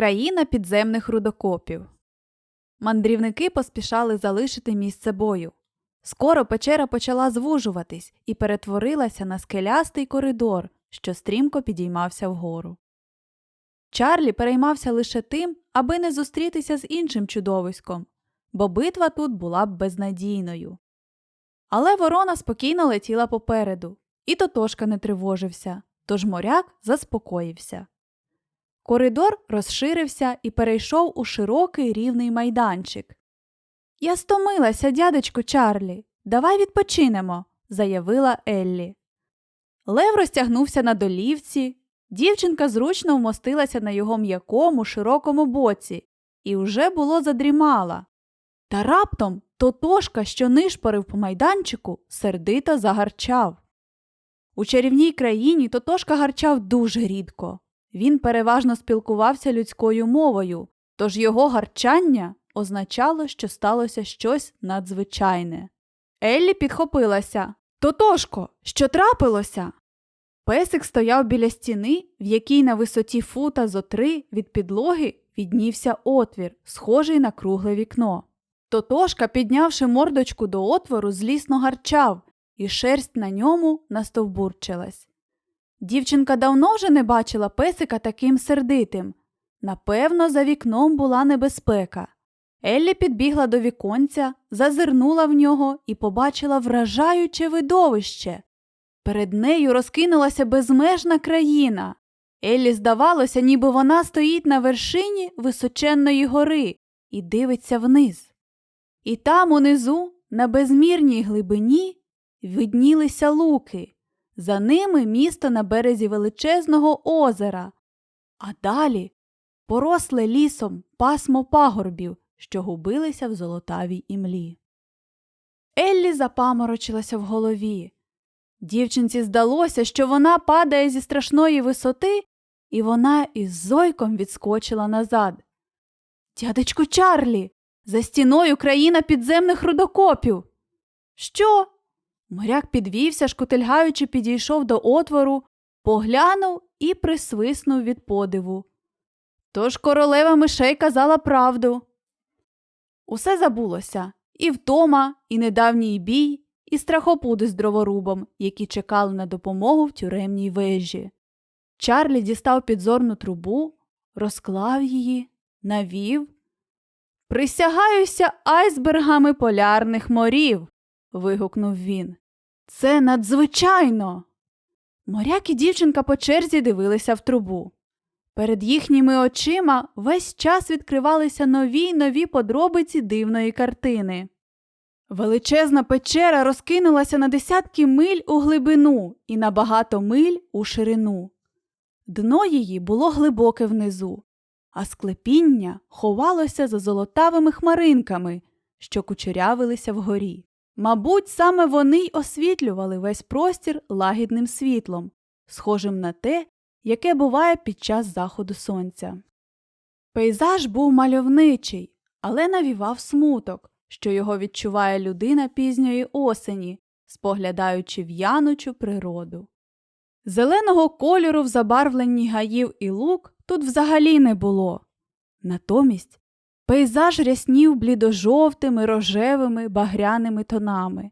Країна підземних рудокопів. Мандрівники поспішали залишити місце бою. Скоро печера почала звужуватись і перетворилася на скелястий коридор, що стрімко підіймався вгору. Чарлі переймався лише тим, аби не зустрітися з іншим чудовиськом, бо битва тут була б безнадійною. Але ворона спокійно летіла попереду, і Тотошка не тривожився, тож моряк заспокоївся. Коридор розширився і перейшов у широкий рівний майданчик. Я стомилася, дядечку Чарлі. Давай відпочинемо, заявила Еллі. Лев розтягнувся на долівці, дівчинка зручно вмостилася на його м'якому, широкому боці і вже було задрімала. Та раптом Тотошка, що нишпорив по майданчику, сердито загарчав. У чарівній країні Тотошка гарчав дуже рідко. Він переважно спілкувався людською мовою, тож його гарчання означало, що сталося щось надзвичайне. Еллі підхопилася. Тотошко, що трапилося? Песик стояв біля стіни, в якій на висоті фута зо три від підлоги віднівся отвір, схожий на кругле вікно. Тотошка, піднявши мордочку до отвору, злісно гарчав, і шерсть на ньому настовбурчилась. Дівчинка давно вже не бачила песика таким сердитим. Напевно, за вікном була небезпека. Еллі підбігла до віконця, зазирнула в нього і побачила вражаюче видовище. Перед нею розкинулася безмежна країна. Еллі здавалося, ніби вона стоїть на вершині височенної гори і дивиться вниз. І там унизу, на безмірній глибині, виднілися луки. За ними місто на березі величезного озера, а далі поросле лісом пасмо пагорбів, що губилися в золотавій імлі. Еллі запаморочилася в голові. Дівчинці здалося, що вона падає зі страшної висоти, і вона із зойком відскочила назад. Дядечку Чарлі, за стіною країна підземних рудокопів. Що? Моряк підвівся, шкутильгаючи, підійшов до отвору, поглянув і присвиснув від подиву. Тож королева мишей казала правду. Усе забулося і втома, і недавній бій, і страхопуди з дроворубом, які чекали на допомогу в тюремній вежі. Чарлі дістав підзорну трубу, розклав її, навів. Присягаюся айсбергами полярних морів. вигукнув він. Це надзвичайно. Моряк і дівчинка по черзі дивилися в трубу. Перед їхніми очима весь час відкривалися нові й нові подробиці дивної картини. Величезна печера розкинулася на десятки миль у глибину і на багато миль у ширину. Дно її було глибоке внизу, а склепіння ховалося за золотавими хмаринками, що кучерявилися вгорі. Мабуть, саме вони й освітлювали весь простір лагідним світлом, схожим на те, яке буває під час заходу сонця. Пейзаж був мальовничий, але навівав смуток, що його відчуває людина пізньої осені, споглядаючи в'янучу природу. Зеленого кольору в забарвленні гаїв і лук тут взагалі не було. Натомість пейзаж ряснів блідожовтими, рожевими, багряними тонами.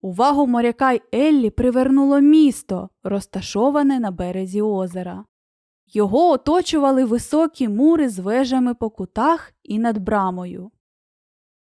Увагу моряка й Еллі привернуло місто, розташоване на березі озера. Його оточували високі мури з вежами по кутах і над брамою.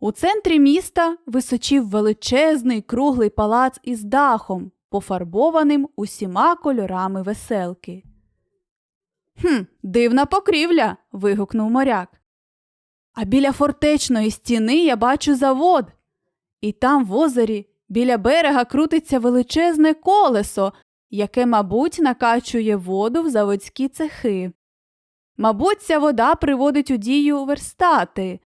У центрі міста височів величезний круглий палац із дахом, пофарбованим усіма кольорами веселки. Хм, дивна покрівля. вигукнув моряк. А біля фортечної стіни я бачу завод. І там в озері біля берега крутиться величезне колесо, яке, мабуть, накачує воду в заводські цехи. Мабуть, ця вода приводить у дію верстати.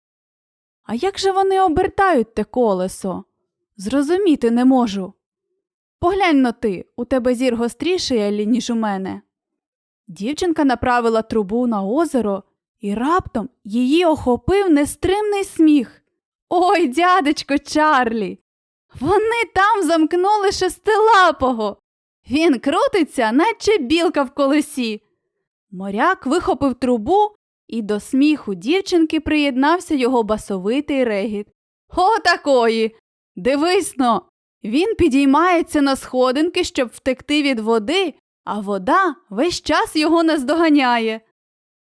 А як же вони обертають те колесо? Зрозуміти не можу. Поглянь но ти, у тебе зір гостріший, Еллі, ніж у мене. Дівчинка направила трубу на озеро, і раптом її охопив нестримний сміх. Ой, дядечко Чарлі! Вони там замкнули шестилапого. Він крутиться, наче білка в колесі. Моряк вихопив трубу і до сміху дівчинки приєднався його басовитий регіт. О, такої! Дивись но! Він підіймається на сходинки, щоб втекти від води, а вода весь час його наздоганяє.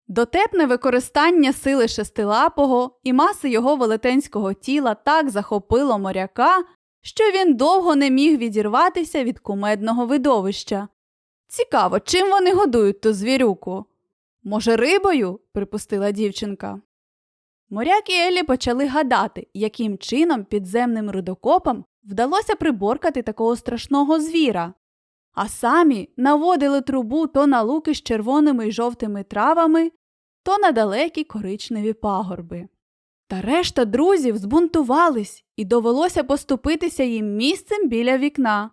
Дотепне використання сили шестилапого і маси його велетенського тіла так захопило моряка, що він довго не міг відірватися від кумедного видовища. Цікаво, чим вони годують ту звірюку? Може, рибою? припустила дівчинка. Моряк і Еллі почали гадати, яким чином підземним рудокопам вдалося приборкати такого страшного звіра. А самі наводили трубу то на луки з червоними й жовтими травами, то на далекі коричневі пагорби. Та решта друзів збунтувались і довелося поступитися їм місцем біля вікна.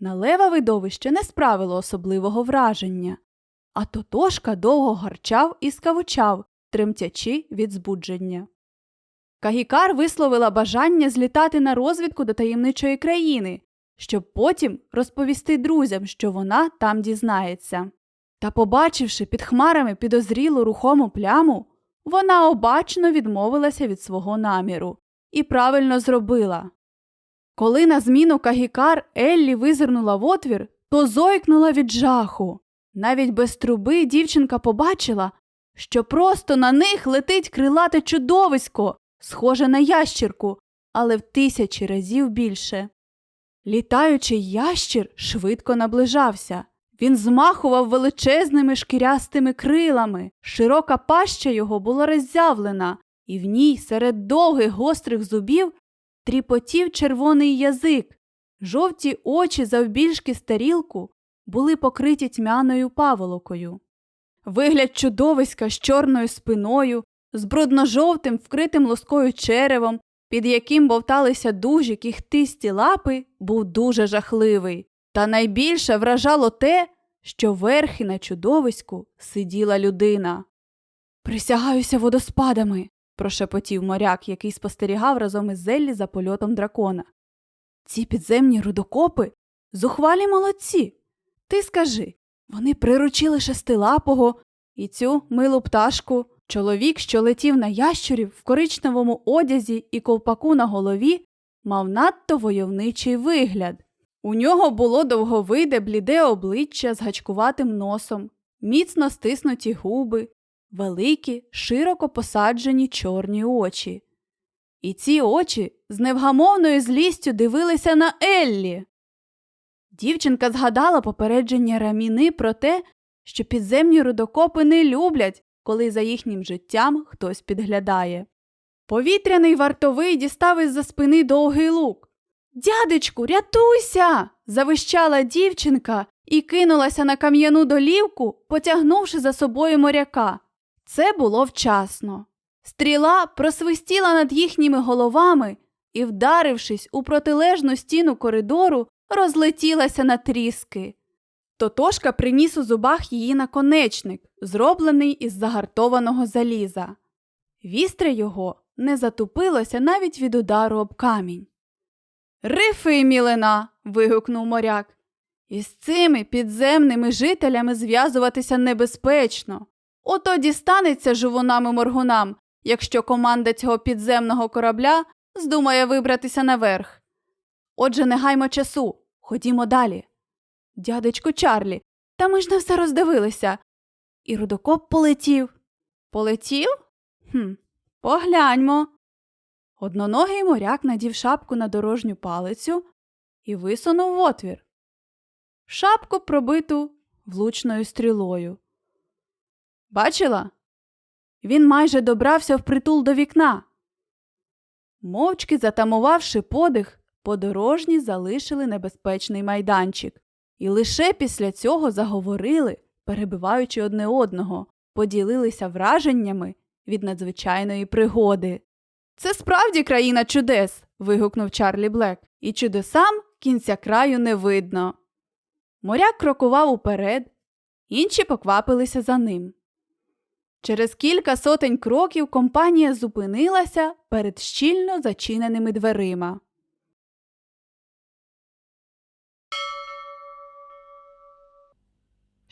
На лева видовище не справило особливого враження, а Тотошка довго гарчав і скавучав, тремтячи від збудження. Кагікар висловила бажання злітати на розвідку до таємничої країни, щоб потім розповісти друзям, що вона там дізнається. Та, побачивши під хмарами підозрілу рухому пляму, вона обачно відмовилася від свого наміру і правильно зробила. Коли на зміну Кагікар Еллі визирнула в отвір, то зойкнула від жаху. Навіть без труби дівчинка побачила, що просто на них летить крилате чудовисько, схоже на ящірку, але в тисячі разів більше. Літаючий ящір швидко наближався. Він змахував величезними шкірястими крилами, широка паща його була роззявлена, і в ній серед довгих гострих зубів тріпотів червоний язик, жовті очі завбільшки з тарілку були покриті тьмяною паволокою. Вигляд чудовиська з чорною спиною, з брудно-жовтим вкритим лоскою черевом, під яким бовталися дужі кіхтисті лапи, був дуже жахливий. Та найбільше вражало те, що верхи на чудовиську сиділа людина. Присягаюся водоспадами, прошепотів моряк, який спостерігав разом із Зеллі за польотом дракона. Ці підземні рудокопи зухвалі молодці. Ти скажи, вони приручили шестилапого і цю милу пташку. Чоловік, що летів на ящурів в коричневому одязі і ковпаку на голові, мав надто войовничий вигляд. У нього було довговиде бліде обличчя з гачкуватим носом, міцно стиснуті губи, великі, широко посаджені чорні очі. І ці очі з невгамовною злістю дивилися на Еллі. Дівчинка згадала попередження раміни про те, що підземні рудокопи не люблять, коли за їхнім життям хтось підглядає. Повітряний вартовий дістав із за спини довгий лук. Дядечку, рятуйся. завищала дівчинка і кинулася на кам'яну долівку, потягнувши за собою моряка. Це було вчасно. Стріла просвистіла над їхніми головами і, вдарившись у протилежну стіну коридору, розлетілася на тріски. Тотошка приніс у зубах її наконечник, зроблений із загартованого заліза. Вістря його не затупилося навіть від удару об камінь. Рифи, мілина. вигукнув моряк. Із цими підземними жителями зв'язуватися небезпечно. Ото дістанеться живунам і моргунам, якщо команда цього підземного корабля здумає вибратися наверх. Отже, не гаймо часу, ходімо далі. Дядечко Чарлі, та ми ж не все роздивилися. І рудокоп полетів. Полетів? Хм, Погляньмо. Одноногий моряк надів шапку на дорожню палицю і висунув в отвір. Шапку пробиту влучною стрілою. Бачила? Він майже добрався впритул до вікна. Мовчки затамувавши подих, подорожні залишили небезпечний майданчик, і лише після цього заговорили, перебиваючи одне одного, поділилися враженнями від надзвичайної пригоди. Це справді країна чудес. вигукнув Чарлі Блек, і чудесам кінця краю не видно. Моряк крокував уперед, інші поквапилися за ним. Через кілька сотень кроків компанія зупинилася перед щільно зачиненими дверима.